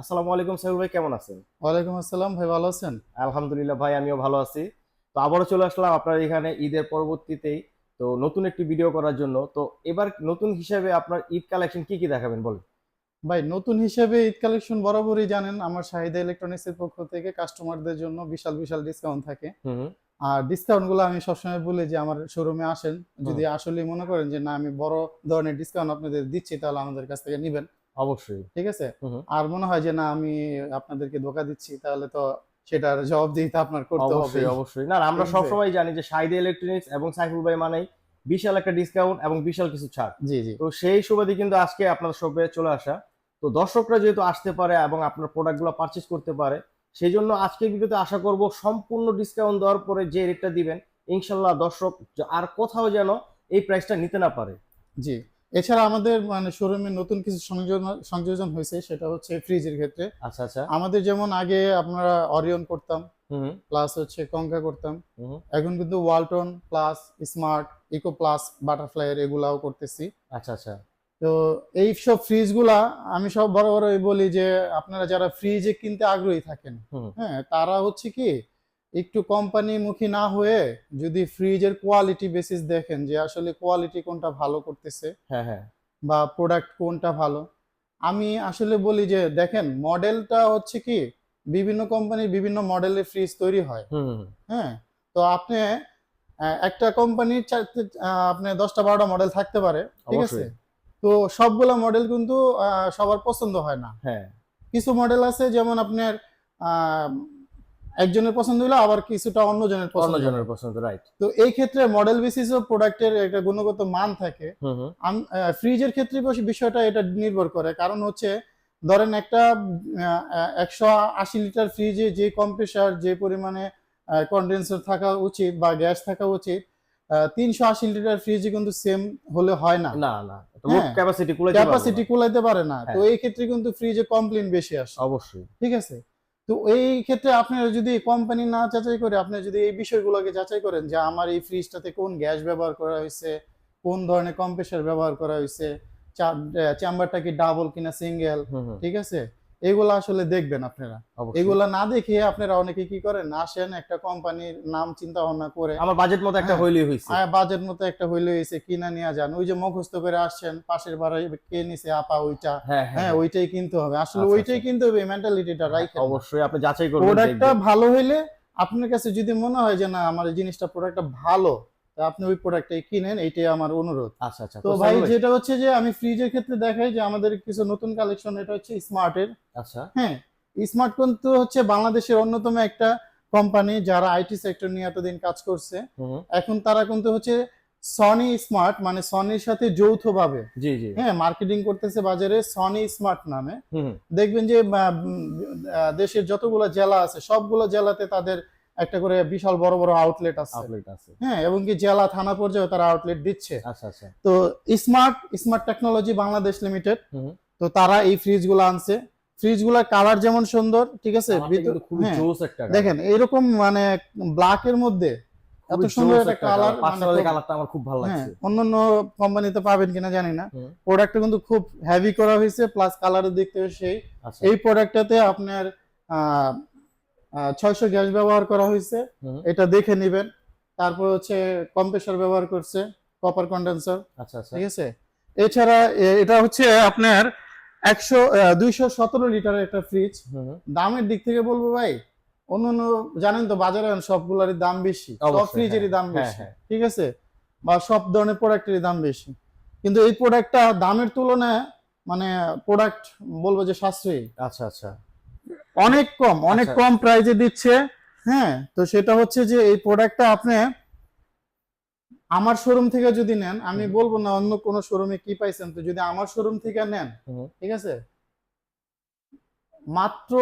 আসসালামু আলাইকুম সাইফুল ভাই কেমন আছেন? ওয়ালাইকুম আসসালাম ভাই ভালো আছেন? আলহামদুলিল্লাহ ভাই আমিও ভালো আছি। তো আবারও চলে আসলাম আপনার এখানে ঈদের পরবর্তীতেই। তো নতুন একটি ভিডিও করার জন্য। তো এবার নতুন হিসেবে আপনার ঈদ কালেকশন কি কি দেখাবেন বলেন? ভাই নতুন হিসেবে ঈদ কালেকশন বরাবরই জানেন আমার শাহিদা ইলেকট্রনিক্স এর পক্ষ থেকে কাস্টমারদের জন্য বিশাল বিশাল ডিসকাউন্ট থাকে। আর ডিসকাউন্টগুলো আমি সবসময় বলি যে আমার শোরুমে আসেন। যদি আসলে মনে করেন যে না আমি বড় ধরনের ডিসকাউন্ট আপনাদের দিচ্ছি তাহলে আমাদের কাছ থেকে নিবেন। অবশ্যই। ঠিক আছে। আর মনে হয় যে না আমি আপনাদেরকে ধোকা দিচ্ছি তাহলে তো সেটার জবাব দিতে আপনার করতে হবে। অবশ্যই অবশ্যই। না আমরা। সবসময় জানি যে সাইদে ইলেকট্রনিক্স এবং সাইফুল ভাই মানেই বিশাল একটা ডিসকাউন্ট এবং বিশাল কিছু ছাড়। জি জি। তো সেই সুবাদে কিন্তু আজকে আপনার শপে চলে আসা। তো দর্শকরা যেহেতু আসতে পারে এবং আপনার প্রোডাক্টগুলো পারচেজ করতে পারে সেই জন্য আজকে ভিডিওতে আশা করব সম্পূর্ণ ডিসকাউন্ট দেওয়ার পরে যে রেটটা দিবেন ইনশাল্লাহ দর্শক আর কোথাও যেন এই প্রাইসটা নিতে না পারে। জি। এছাড়া আমাদের মানে শোরুমে নতুন কিছু সংযোজন সংযোজন হয়েছে সেটা হচ্ছে ফ্রিজের ক্ষেত্রে। আচ্ছা আচ্ছা। আমাদের যেমন আগে আপনারা অরিয়ন করতাম প্লাস হচ্ছে কঙ্কা করতাম। এখন কিন্তু Walton plus smart eco plus butterfly এগুলাও করতেছি। আচ্ছা আচ্ছা। তো এই সব ফ্রিজগুলা আমি সব বড় বড় বলি যে আপনারা যারা ফ্রিজে কিনতে আগ্রহী থাকেন হ্যাঁ তারা হচ্ছে কি একটু কোম্পানি মুখী না হয়ে যদি ফ্রিজের কোয়ালিটি বেসিস দেখেন যে আসলে কোয়ালিটি কোনটা ভালো করতেছে হ্যাঁ হ্যাঁ। বা প্রোডাক্ট কোনটা ভালো আমি আসলে বলি যে দেখেন মডেলটা হচ্ছে কি বিভিন্ন কোম্পানির বিভিন্ন মডেলের ফ্রিজ তৈরি হয়। হ্যাঁ? তো আপনি একটা কোম্পানির আপনি দশটা বারোটা মডেল থাকতে পারে ঠিক আছে? তো সবগুলো মডেল কিন্তু সবার পছন্দ হয় না। হ্যাঁ। কিছু মডেল আছে যেমন আপনার আহ, একজনের পছন্দ হলো আবার কিছুটা অন্যজনের পছন্দ। অন্য জনের হয়। পছন্দ রাইট তো এই ক্ষেত্রে মডেল বেসিসও প্রোডাক্টের একটা গুণগত মান থাকে। ফ্রিজের ক্ষেত্রে বেশি বিষয়টা এটা নির্ভর করে। কারণ হচ্ছে ধরেন একটা একশো আশি লিটার ফ্রিজে যে কম্প্রেসার যে পরিমাণে কন্ডেন্সার থাকা উচিত বা গ্যাস থাকা উচিত তিনশো আশি লিটার ফ্রিজে কিন্তু সেম হলে হয় না। না না ক্যাপাসিটি কুলাইতে পারে না। তো হ্যাঁ। এই ক্ষেত্রে কিন্তু ফ্রিজে কমপ্লেন বেশি আসে। অবশ্যই। ঠিক আছে? তো এই ক্ষেত্রে আপনারা যদি কোম্পানি না যাচাই করে আপনি যদি এই বিষয়গুলোকে যাচাই করেন যে আমার এই ফ্রিজটাতে কোন গ্যাস ব্যবহার করা হয়েছে কোন ধরনের কম্প্রেসার ব্যবহার করা হয়েছে চেম্বারটা কি ডাবল কিনা সিঙ্গেল ঠিক আছে? এগুলো আসলে দেখবেন আপনারা। এগুলা না দেখে আপনারা অনেকে কি করেন? আসেন একটা কোম্পানির নাম চিন্তা ভাবনা করে। আমার বাজেট মতো একটা হ্যাঁ। হয়েছে হইছে। বাজেট মতো একটা হইলে হয়েছে কিনা নিয়ে যান। ওই যে মুখস্থ করে আসছেন পাশের বাড়ায় কে নিছে আপা ওইটা। হ্যাঁ হ্যাঁ ওইটাই কিনতে হবে। আসলে আচ্ছা, ওইটাই আচ্ছা। কিনতে হবে মেন্টালিটিটা রাইখে অবশ্যই আপনি যাচাই করবেন প্রোডাক্টটা। ভালো হইলে আপনার কাছে যদি মনে হয় যে না আমার জিনিসটা প্রোডাক্টটা ভালো আপনি ওই প্রোডাক্টটাই কিনেন এইটাই আমার অনুরোধ। আচ্ছা আচ্ছা তো তো ভাই যেটা হচ্ছে যে আমি ফ্রিজের ক্ষেত্রে দেখাই যে আমাদের কিছু নতুন কালেকশন এটা হচ্ছে স্মার্টের আচ্ছা। হ্যাঁ স্মার্ট কিন্তু হচ্ছে বাংলাদেশের অন্যতম একটা কোম্পানি যারা আইটি সেক্টর নিয়ে এতদিন কাজ করছে। এখন তারা কিন্তু হচ্ছে সনি স্মার্ট মানে সনির সাথে যৌথভাবে। জি জি। হ্যাঁ মার্কেটিং করতেছে বাজারে সনি স্মার্ট নামে। দেখবেন যে দেশের যতগুলো জেলা আছে সবগুলো জেলাতে তাদের একটা করে বিশাল বড় বড় আউটলেট আছে। আপডেট আছে। হ্যাঁ এবং কি জেলা থানা পর্যায়ে তারা আউটলেট দিচ্ছে। আচ্ছা আচ্ছা। তো smart smart technology Bangladesh limited. তো তারা এই ফ্রিজগুলো আনছে। ফ্রিজগুলার কালার যেমন সুন্দর ঠিক আছে? হ্যাঁ, দেখেন এরকম মানে ব্ল্যাক এর মধ্যে এত সুন্দর একটা কালার কালারটা আমার খুব ভালো হ্যাঁ লাগছে। অন্যান্য কোম্পানিতে পাবেন কিনা জানি না। প্রোডাক্টটা কিন্তু খুব হেভি করা হয়েছে প্লাস কালারের দিক থেকে সেই। আচ্ছা। এই প্রোডাক্টটাতে আপনার ছয়শো গ্যাস ব্যবহার করা হয়েছে। এটা দেখে নেবেন। তারপর হচ্ছে কম্প্রেসার ব্যবহার করছে কপার কন্ডেন্সার। আচ্ছা আচ্ছা। ঠিক আছে? এছাড়া এটা হচ্ছে আপনার একশো দুইশো সতেরো লিটারের একটা ফ্রিজ দামের দিক থেকে বলব ভাই অন্য অন্য জানেন তো বাজারে সবগুলোরই দাম বেশি। সব ফ্রিজেরই হ্যাঁ, দাম হ্যাঁ, বেশি। হ্যাঁ। ঠিক আছে? বা সব ধরনের প্রোডাক্টেরই দাম বেশি। কিন্তু এই প্রোডাক্টটা দামের তুলনায় মানে প্রোডাক্ট বলব যে সাশ্রয়ী। আচ্ছা আচ্ছা। অনেক কম অনেক আচ্ছা। কম প্রাইজে দিচ্ছে হ্যাঁ? তো সেটা হচ্ছে যে এই প্রোডাক্টটা আপনি আমার শোরুম থেকে যদি নেন আমি বলব না অন্য কোন শোরুমে কি পাইছেন তো যদি আমার শোরুম থেকে নেন ঠিক আছে? মাত্র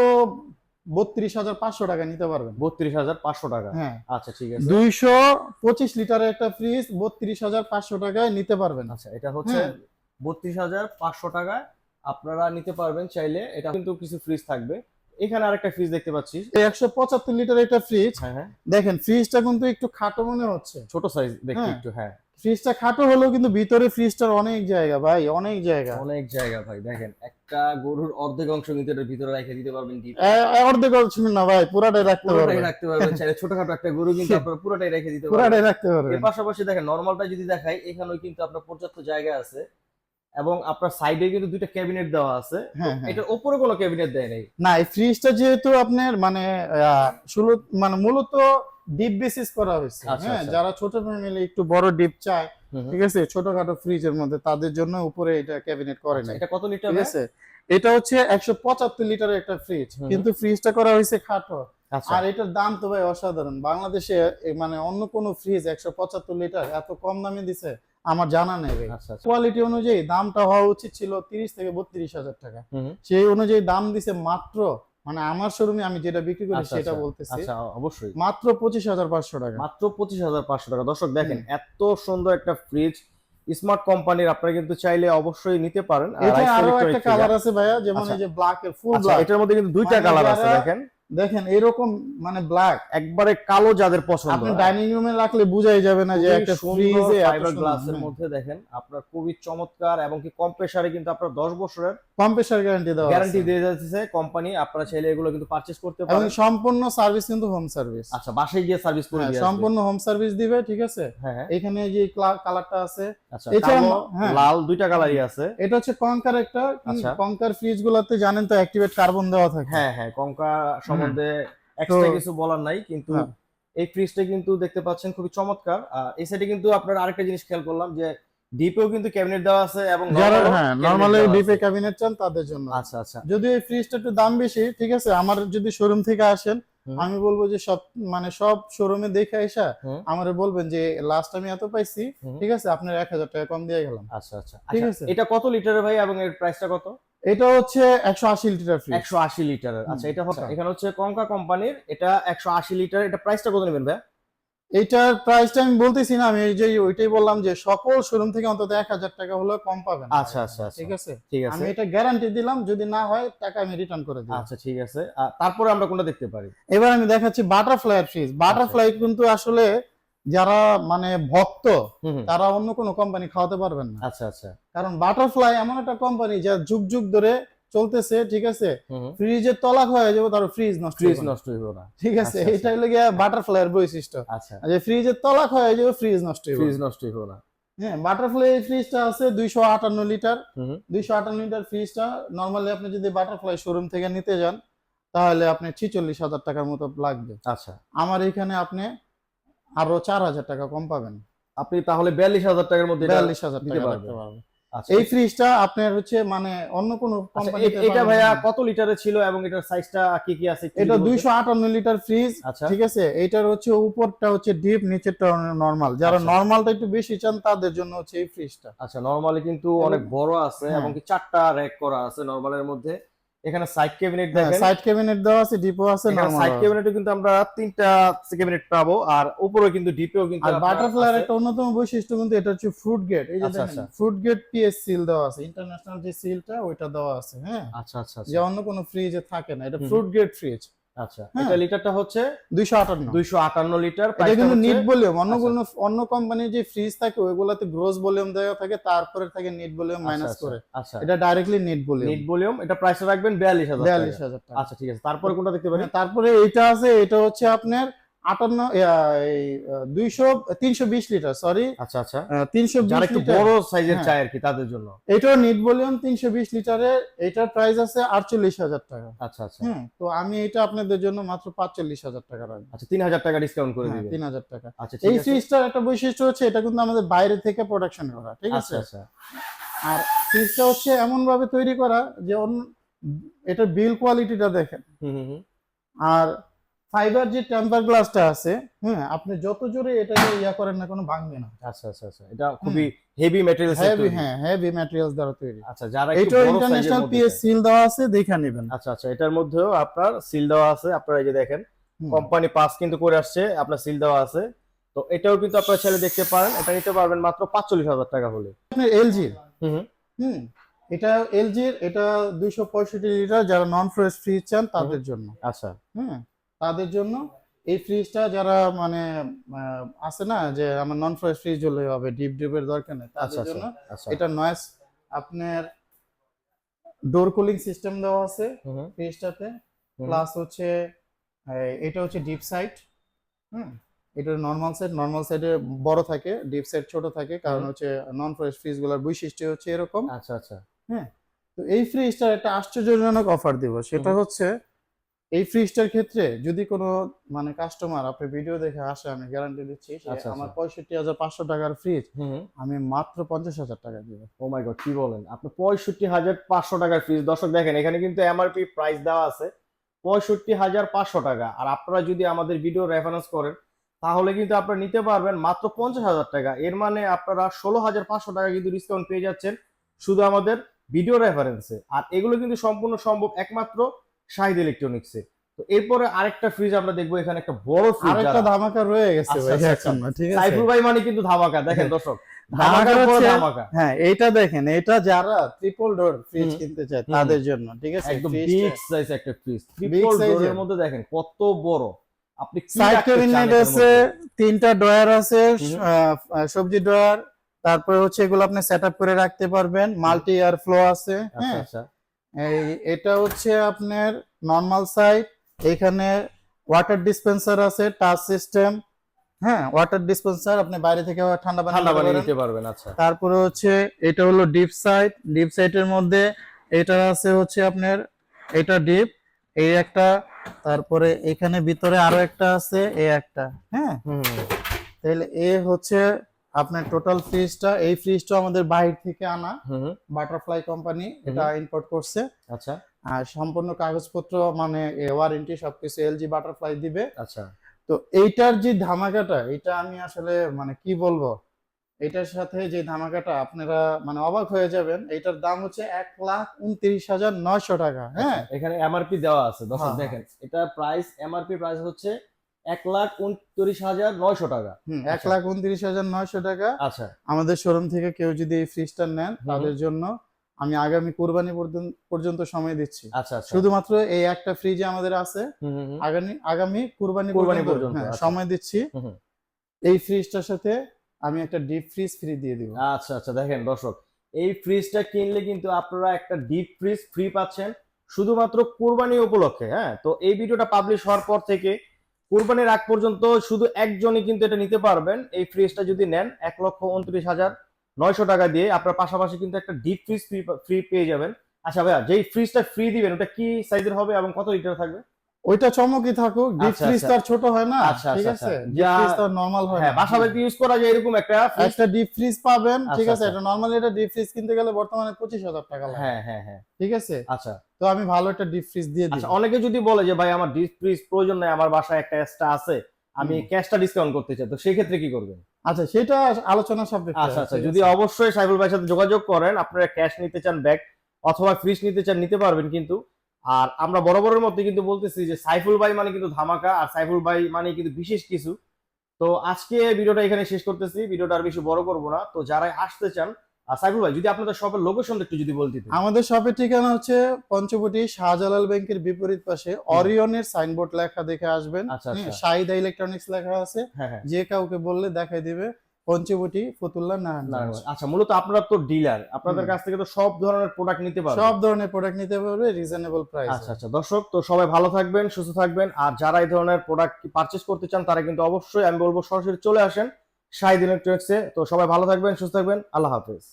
বত্রিশ হাজার পাঁচশো টাকা নিতে পারবেন। বত্রিশ হাজার পাঁচশো টাকা? হ্যাঁ। আচ্ছা ঠিক আছে। দুইশো পঁচিশ লিটারের একটা ফ্রিজ বত্রিশ হাজার পাঁচশো টাকায় নিতে পারবেন। আচ্ছা এটা হচ্ছে হ্যাঁ। বত্রিশ হাজার পাঁচশো টাকায় আপনারা নিতে পারবেন চাইলে। এটা কিন্তু কিছু ফ্রিজ থাকবে। এখানে আরেকটা ফ্রিজ দেখতে পাচ্ছি। একশো পঁচাত্তর লিটার একটা ফ্রিজ হ্যাঁ হ্যাঁ। দেখেন ফ্রিজটা কিন্তু একটু খাটো মনে হচ্ছে। ছোট সাইজ দেখতে হ্যাঁ। একটু হ্যাঁ। ফ্রিজটা খাটো হলেও কিন্তু ভিতরে ফ্রিজটার অনেক জায়গা ভাই অনেক জায়গা। অনেক জায়গা ভাই দেখেন। একটা গরুর অর্ধেক অংশ কিন্তু এটার ভিতরে রেখে দিতে পারবেন এ- অর্ধেক অংশ না ভাই পুরাটাই রাখতে পুরোটাই পারবেন। রাখতে পারবেন। চাইলে ছোটখাটো একটা গরু কিন্তু আপনারা পুরোটাই রেখে দিতে পারবেন। পুরাটাই রাখতে পারবেন। এর পাশাপাশি দেখেন নর্মালটা যদি দেখাই এখানেও কিন্তু আপনার পর্যাপ্ত জায়গা আছে। এবং আপনার সাইডে কিন্তু দুইটা ক্যাবিনেট দেওয়া আছে। হ্যাঁ হ্যাঁ। এটার উপরে কোনো ক্যাবিনেট দেয় নাই? না এই ফ্রিজটা যেহেতু আপনার মানে শুরু- মানে মূলত ডিপ বেসিস করা হয়েছে। আচ্ছা, হ্যাঁ আচ্ছা। যারা ছোট ফ্যামিলি একটু বড় ডিপ চায়। ঠিক আছে ছোটখাটো ফ্রিজের মধ্যে তাদের জন্য উপরে এটা ক্যাবিনেট করে আচ্ছা, নাই। এটা কত লিটার ঠিক আছে? এটা হচ্ছে একশো পঁচাত্তর লিটারের একটা ফ্রিজ কিন্তু ফ্রিজটা করা হয়েছে খাটো আর এটার দাম তো ভাই অসাধারণ। বাংলাদেশে মানে অন্য কোনো ফ্রিজ একশো পঁচাত্তর লিটার এত কম দামে দিছে? আমার জানা নেই ভাই। আচ্ছা আচ্ছা। কোয়ালিটি অনুযায়ী দামটা হওয়া উচিত ছিল তিরিশ থেকে বত্রিশ হাজার টাকা। সেই অনুযায়ী দাম দিছে মাত্র মানে আমার শোরুমে আমি যেটা বিক্রি করি আচ্ছা, সেটা। বলতেছি। আচ্ছা অবশ্যই। মাত্র পঁচিশ হাজার পাঁচশো টাকা। মাত্র পঁচিশ হাজার পাঁচশো টাকা। দর্শক দেখেন এত সুন্দর একটা ফ্রিজ স্মার্ট কোম্পানির আপনারা কিন্তু চাইলে অবশ্যই নিতে পারেন। আর এটা আরও একটা কালার আছে ভাইয়া যেমন। এই যে ব্ল্যাক এর ফুল ব্ল্যাক এটার মধ্যে কিন্তু দুইটা মানে কালার আছে দেখেন। দেখেন এরকম মানে ব্ল্যাক একবারে কালো যাদের পছন্দ আপনি ডাইনিং রুমে রাখলে বুঝাই যাবে না যে একটা ফ্রিজে ফাইবার গ্লাসের মধ্যে দেখেন আপনার খুবই চমৎকার এবং কি কম প্রেসারে কিন্তু আপনার দশ বছরের কম্প্রেসার গ্যারান্টি দেওয়া গ্যারান্টি দিয়ে যাচ্ছে কোম্পানি আপনারা চাইলে এগুলো কিন্তু পারচেজ করতে পারেন। এবং সম্পূর্ণ সার্ভিস কিন্তু হোম সার্ভিস আচ্ছা বাসায় গিয়ে সার্ভিস করে দিয়ে সম্পূর্ণ হোম সার্ভিস দিবে ঠিক আছে? হ্যাঁ হ্যাঁ। এখানে যে কালারটা আছে আচ্ছা এছাড়া হ্যাঁ। লাল দুইটা কালারই আছে। এটা হচ্ছে কঙ্কার একটা। আচ্ছা। কঙ্কার ফ্রিজ গুলাতে জানেন তো অ্যাক্টিভেট কার্বন দেওয়া থাকে। হ্যাঁ হ্যাঁ কঙ্কা সম্বন্ধে এক্সট্রা কিছু বলার নাই কিন্তু হ্যাঁ। এই ফ্রিজটা কিন্তু দেখতে পাচ্ছেন খুবই চমৎকার। এই সাইডে কিন্তু আপনার আরেকটা জিনিস খেয়াল করলাম যে ডিপেও কিন্তু ক্যাবিনেট দেওয়া আছে এবং যারা হ্যাঁ নর্মালি ডিপে ক্যাবিনেট চান তাদের জন্য। আচ্ছা আচ্ছা। যদি এই ফ্রিজটা একটু দাম বেশি ঠিক আছে আমার যদি শোরুম থেকে আসেন আমি বলব যে সব মানে সব শোরুমে দেখে আইসা হুম। আমারে বলবেন যে লাস্ট আমি এত পাইছি ঠিক আছে আপনার এক হাজার টাকা কম দিয়ে গেলাম। আচ্ছা আচ্ছা। ঠিক আচ্ছা, আছে। এটা কত লিটারের ভাই এবং এর প্রাইসটা কত? এটা হচ্ছে একশো আশি লিটার ফ্রিজ একশো আশি লিটারের। আচ্ছা এটা হচ্ছে আচ্ছা। এখানে হচ্ছে কঙ্কা কোম্পানির এটা একশো আশি লিটার এটা প্রাইসটা কত নেবেন ভাই এইটার প্রাইসটা আমি বলতেছি না আমি যে ওইটাই বললাম যে সকল শোরুম থেকে অন্তত এক হাজার টাকা হলেও কম পাবেন। আচ্ছা আচ্ছা আচ্ছা। ঠিক আছে? ঠিক আছে। আমি এটা গ্যারান্টি দিলাম যদি না হয় টাকা আমি রিটার্ন করে দিই আচ্ছা ঠিক আছে। তারপরে আমরা কোনটা দেখতে পারি? এবার আমি দেখাচ্ছি বাটারফ্লাই ফ্রিজ বাটারফ্লাই কিন্তু আসলে যারা মানে ভক্ত। তারা অন্য কোনো কোম্পানি খাওয়াতে পারবেন না। আচ্ছা আচ্ছা। কারণ বাটারফ্লাই এমন একটা কোম্পানি যা যুগ যুগ ধরে চলতেছে ঠিক আছে। ফ্রিজের তলাক হয়ে যাবে তার ফ্রিজ নষ্ট ফ্রিজ নষ্ট হইব না। ঠিক আছে? আচ্ছা, এটা হলো গিয়া বাটারফ্লাই এর বৈশিষ্ট্য। আচ্ছা। যে ফ্রিজের তলাক হয়ে যাবে ফ্রিজ নষ্ট হবে ফ্রিজ নষ্ট হইব না। হ্যাঁ বাটারফ্লাই ফ্রিজটা আছে দুইশো আটান্ন লিটার। দুইশো আটান্ন লিটার ফ্রিজটা নর্মালি আপনি যদি বাটারফ্লাই শোরুম থেকে নিতে যান তাহলে আপনি ছিচল্লিশ হাজার টাকার মতো লাগবে। আচ্ছা। আমার এখানে আপনি আরও চার হাজার টাকা কম পাবেন। আপনি তাহলে বিয়াল্লিশ হাজার টাকার মধ্যে বিয়াল্লিশ হাজার টাকা পারবেন। রাখতে পারবেন। আচ্ছা, এই ফ্রিজটা আপনার হচ্ছে মানে অন্য কোনো আচ্ছা, এটা ভাইয়া কত লিটারের ছিল এবং এটার সাইজটা কি কি আছে এটা যদি বলতেন? দুইশো আটান্ন লিটার ফ্রিজ আচ্ছা। ঠিক আছে? এইটার হচ্ছে উপরটা হচ্ছে ডিপ নিচেরটা নর্মাল যারা। নর্মালটা একটু বেশি চান তাদের জন্য হচ্ছে এই ফ্রিজটা আচ্ছা নরমালি কিন্তু অনেক বড় আছে হ্যাঁ। এবং কি চারটা র্যাক করা আছে নরমালের মধ্যে। এখানে সাইড ক্যাবিনেট দেখেন। সাইড ক্যাবিনেট দেওয়া আছে ডিপো আছে নরমাল সাইড ক্যাবিনেটে কিন্তু আমরা তিনটা ক্যাবিনেট পাবো আর উপরেও কিন্তু ডিপো কিন্তু আর বাটারফ্লাই একটা অন্যতম বৈশিষ্ট্য কিন্তু এটা হচ্ছে ফ্রুট গেট এই যে আচ্ছা, দেখেন। ফ্রুট গেট পিএস সিল দেওয়া আছে। ইন্টারন্যাশনাল যে সিলটা ওইটা দেওয়া আছে হ্যাঁ। আচ্ছা আচ্ছা আচ্ছা। যে অন্য কোনো ফ্রিজে থাকে না এটা ফ্রুট গেট ফ্রিজ আচ্ছা হ্যাঁ। এটা লিটারটা হচ্ছে দুইশো আটান্ন। দুইশো আটান্ন লিটার এটা কিন্তু নিট ভলিউম অন্য আচ্ছা। কোনো অন্য কোম্পানির যে ফ্রিজ থাকে ওইগুলাতে গ্রোস ভলিউম দেওয়া থাকে তারপরে থাকে নিট ভলিউম মাইনাস করে। আচ্ছা। এটা directly net volume net volume এটা প্রাইসটা রাখবেন টাকা। আচ্ছা ঠিক আছে। তারপরে কোনটা দেখতে পারি? হ্যাঁ, তারপরে এটা আছে এটা হচ্ছে আপনার আটান্ন দুইশো তিনশো বিশ লিটার সরি আচ্ছা আচ্ছা। তিনশো একটু বড় সাইজের হ্যাঁ। চাই আর কি তাদের জন্য। এটাও নিট ভলিউম তিনশো বিশ লিটারের এটার প্রাইস আছে আটচল্লিশ হাজার টাকা। আচ্ছা আচ্ছা। হ্যাঁ তো আমি এটা আপনাদের জন্য মাত্র পাঁচচল্লিশ হাজার টাকা রাখব। আচ্ছা তিন হাজার টাকা ডিসকাউন্ট করে হ্যাঁ, দিবেন। তিন হাজার টাকা। আচ্ছা এই ফ্রিজটার একটা বৈশিষ্ট্য হচ্ছে এটা কিন্তু আমাদের বাইরে থেকে প্রোডাকশন করা ঠিক আছে? আচ্ছা আচ্ছা। আর ফ্রিজটা হচ্ছে এমন ভাবে তৈরি করা যে অন্য এটার বিল কোয়ালিটিটা দেখেন। আর ফাইবার যে টেম্পার গ্লাসটা আছে হ্যাঁ আপনি যত জোরে এটাকে ইয়া করেন না কোনো ভাঙবে না। আচ্ছা আচ্ছা আচ্ছা। এটা খুবই হেভি ম্যাটেরিয়ালস হেভি হ্যাঁ হেভি ম্যাটেরিয়ালস দ্বারা তৈরি। আচ্ছা যারা একটু বড় ইন্টারন্যাশনাল পিএস সিল দেওয়া আছে দেখে নেবেন। আচ্ছা আচ্ছা এটার মধ্যেও আপনার সিল দেওয়া আছে আপনারা এই যে দেখেন কোম্পানি পাস কিন্তু করে আসছে আপনার সিল দেওয়া আছে। তো এটাও কিন্তু আপনারা চাইলে দেখতে পারেন এটা নিতে পারবেন মাত্র পাঁচচল্লিশ হাজার টাকা হলে। আপনার এলজির হুম হুম। হুম এটা এলজির এটা দুইশো পঁয়ষট্টি লিটার যারা নন ফ্রেশ ফ্রিজ চান তাদের জন্য। আচ্ছা। হ্যাঁ তাদের জন্য এই ফ্রিজটা যারা মানে আছে না যে আমার নন ফ্রেশ ফ্রিজ হলে হবে ডিপ ডিপের দরকার নেই আচ্ছা তাদের আচ্ছা জন্য আচ্ছা। এটা নয়েস আপনার ডোর কুলিং সিস্টেম দেওয়া আছে ফ্রিজটাতে প্লাস হচ্ছে এটা হচ্ছে ডিপ সাইড হুম? এটা নর্মাল সাইড নর্মাল সাইডে বড় থাকে ডিপ সাইড ছোট থাকে কারণ হচ্ছে নন ফ্রেশ ফ্রিজগুলোর বৈশিষ্ট্য হচ্ছে এরকম। আচ্ছা আচ্ছা। হ্যাঁ তো এই ফ্রিজটার একটা আশ্চর্যজনক অফার দিব সেটা হচ্ছে এই ফ্রিজটার ক্ষেত্রে যদি কোনো মানে কাস্টমার আপনি ভিডিও দেখে আসে আমি গ্যারান্টি দিচ্ছি আচ্ছা, আমার আচ্ছা। পঁয়ষট্টি হাজার পাঁচশো টাকার ফ্রিজ। আমি মাত্র পঞ্চাশ হাজার টাকা দিব। ও মাই গড কি বলেন? আপনি পঁয়ষট্টি হাজার পাঁচশো টাকার ফ্রিজ দর্শক দেখেন এখানে কিন্তু এমআরপি প্রাইস দেওয়া আছে পঁয়ষট্টি হাজার পাঁচশো টাকা। আর আপনারা যদি আমাদের ভিডিও রেফারেন্স করেন তাহলে কিন্তু আপনারা নিতে পারবেন মাত্র পঞ্চাশ হাজার টাকা। এর মানে আপনারা ষোলো হাজার পাঁচশো টাকা কিন্তু ডিসকাউন্ট পেয়ে যাচ্ছেন শুধু আমাদের ভিডিও রেফারেন্সে আর এগুলো কিন্তু সম্পূর্ণ সম্ভব একমাত্র শাহিদ ইলেকট্রনিক্সে তো এরপরে আরেকটা ফ্রিজ আমরা দেখব এখানে একটা বড় ফ্রিজ আরেকটা ধামাকা রয়ে গেছে আচ্ছা, ভাই আচ্ছা, এখনও, ঠিক আছে? সাইফুল ভাই মানে কিন্তু ধামাকা দেখেন দর্শক ধামাকার ধামাকা। হ্যাঁ এইটা দেখেন এটা যারা ট্রিপল ডোর ফ্রিজ কিনতে চায় তাদের জন্য ঠিক আছে? একদম বিগ সাইজ একটা ফ্রিজ ট্রিপল ডোরের। মধ্যে দেখেন কত বড়। আপনি সাইড ক্যাবিনেট আছে তিনটা ড্রয়ার আছে সবজি ড্রয়ার তারপরে হচ্ছে এগুলো আপনি সেট আপ করে রাখতে পারবেন মাল্টি এয়ার ফ্লো আছে আচ্ছা হ্যাঁ? আচ্ছা। এই এটা হচ্ছে আপনার নর্মাল সাইড এখানে ওয়াটার ডিসপেন্সার আছে টাচ সিস্টেম হ্যাঁ ওয়াটার ডিসপেন্সার আপনি বাইরে থেকে ঠান্ডা পানি ঠান্ডা পানি নিতে পারবেন আচ্ছা। তারপরে হচ্ছে এটা হলো ডিপ সাইড ডিপ সাইডের মধ্যে এটা আছে হচ্ছে আপনার এটা ডিপ এই একটা তারপরে এখানে ভিতরে আরও একটা আছে এই একটা হ্যাঁ। তাহলে এ হচ্ছে আপনার টোটাল ফ্রিজটা এই ফ্রিজটা আমাদের বাইরে থেকে আনা বাটারফ্লাই কোম্পানি এটা ইম্পোর্ট করছে। আচ্ছা। আর সম্পূর্ণ কাগজপত্র মানে ওয়ারেন্টি সবকিছু এলজি বাটারফ্লাই দিবে। আচ্ছা। তো এইটার যে ধামাকাটা এটা আমি আসলে মানে কি বলব? এটার সাথে যে ধামাকাটা আপনারা মানে অবাক হয়ে যাবেন এটার দাম হচ্ছে এক লাখ উনত্রিশ হাজার নয়শো টাকা হ্যাঁ? এখানে এমআরপি দেওয়া আছে হ্যাঁ, দেখেন এটা প্রাইস এমআরপি প্রাইস হচ্ছে এক লাখ উনত্রিশ হাজার নয়শো টাকা। এক আচ্ছা। লাখ উনত্রিশ হাজার নয়শো টাকা। আচ্ছা। আমাদের শোরুম থেকে কেউ যদি এই ফ্রিজটা নেন তাদের জন্য আমি আগামী কুরবানি পর্যন্ত- সময় দিচ্ছি। আচ্ছা আচ্ছা। শুধুমাত্র এই একটা ফ্রিজে আমাদের আছে। আগামী আগামী কুরবানি কুরবানি পর্যন্ত হ্যাঁ, আচ্ছা। সময় দিচ্ছি। এই ফ্রিজটার সাথে আমি একটা ডিপ ফ্রিজ ফ্রি দিয়ে দিব। আচ্ছা আচ্ছা দেখেন দর্শক এই ফ্রিজটা কিনলে কিন্তু আপনারা একটা ডিপ ফ্রিজ ফ্রি পাচ্ছেন শুধুমাত্র কুরবানি উপলক্ষে হ্যাঁ? তো এই ভিডিওটা পাবলিশ হওয়ার পর থেকে কুরবানির আগ পর্যন্ত শুধু একজনই কিন্তু এটা নিতে পারবেন। এই ফ্রিজটা যদি নেন, এক লক্ষ উনত্রিশ হাজার নয়শো টাকা দিয়ে আপনার পাশাপাশি কিন্তু একটা ডিপ ফ্রিজ ফ্রি পেয়ে যাবেন। আচ্ছা ভাইয়া, যেই ফ্রিজটা ফ্রি দিবেন, ওটা কি সাইজের হবে এবং কত লিটার থাকবে? ওইটা চমকই থাকুক ডিপ ফ্রিজ। তো আর ছোট হয় না আচ্ছা, ঠিক আচ্ছা, আছে। ডিপ ফ্রিজ তো নরমাল হয় হ্যাঁ বাসা বাড়িতে ইউজ করা যায় এরকম একটা একটা ডিপ ফ্রিজ পাবেন ঠিক আচ্ছা, আছে? আচ্ছা। এটা নরমালি এটা ডিপ ফ্রিজ কিনতে গেলে বর্তমানে পঁচিশ হাজার টাকা লাগে। হ্যাঁ হ্যাঁ হ্যাঁ। ঠিক আছে? আচ্ছা। তো আমি ভালো একটা ডিপ ফ্রিজ দিয়ে দিই। আচ্ছা অনেকে যদি বলে যে ভাই আমার ডিপ ফ্রিজ প্রয়োজন নাই আমার বাসায় একটা এক্সট্রা আছে আমি। ক্যাশটা ডিসকাউন্ট করতে চাই। তো সেই ক্ষেত্রে কি করবেন? আচ্ছা সেটা আলোচনা সাপেক্ষে। আচ্ছা আচ্ছা। যদি অবশ্যই সাইফুল ভাইয়ের সাথে যোগাযোগ করেন আপনারা ক্যাশ নিতে চান ব্যাগ অথবা ফ্রিজ নিতে চান নিতে পারবেন কিন্তু। আর আমরা বরাবরের মধ্যে কিন্তু বলতেছি যে সাইফুল ভাই মানে কিন্তু ধামাকা আর সাইফুল ভাই মানে কিন্তু বিশেষ কিছু। তো আজকে ভিডিওটা এখানে শেষ করতেছি ভিডিওটা আর বেশি বড় করব না। তো যারাই আসতে চান সাইফুল ভাই যদি আপনাদের শপের লোকেশনটা একটু যদি বলতে আমাদের শপের ঠিকানা হচ্ছে পঞ্চবটি শাহজালাল ব্যাংকের বিপরীত পাশে অরিয়নের সাইনবোর্ড লেখা দেখে আসবেন। আচ্ছা, আচ্ছা। শাহিদা ইলেকট্রনিক্স লেখা আছে। হ্যাঁ হ্যাঁ। যে কাউকে বললে দেখাই দিবে। পঞ্চবটি ফতুল্লা না, নারায়ণ আচ্ছা মূলত আপনারা তো ডিলার। আপনাদের কাছ থেকে তো সব ধরনের প্রোডাক্ট নিতে পারবে। সব ধরনের প্রোডাক্ট নিতে পারবে রিজনেবল প্রাইস আচ্ছা আচ্ছা দর্শক তো সবাই ভালো থাকবেন সুস্থ থাকবেন। আর যারা এই ধরনের প্রোডাক্ট পারচেজ করতে চান তারা কিন্তু অবশ্যই আমি বলব সরাসরি চলে আসেন শাহিদ ইলেকট্রনিক্সে তো সবাই ভালো থাকবেন সুস্থ থাকবেন। আল্লাহ হাফেজ।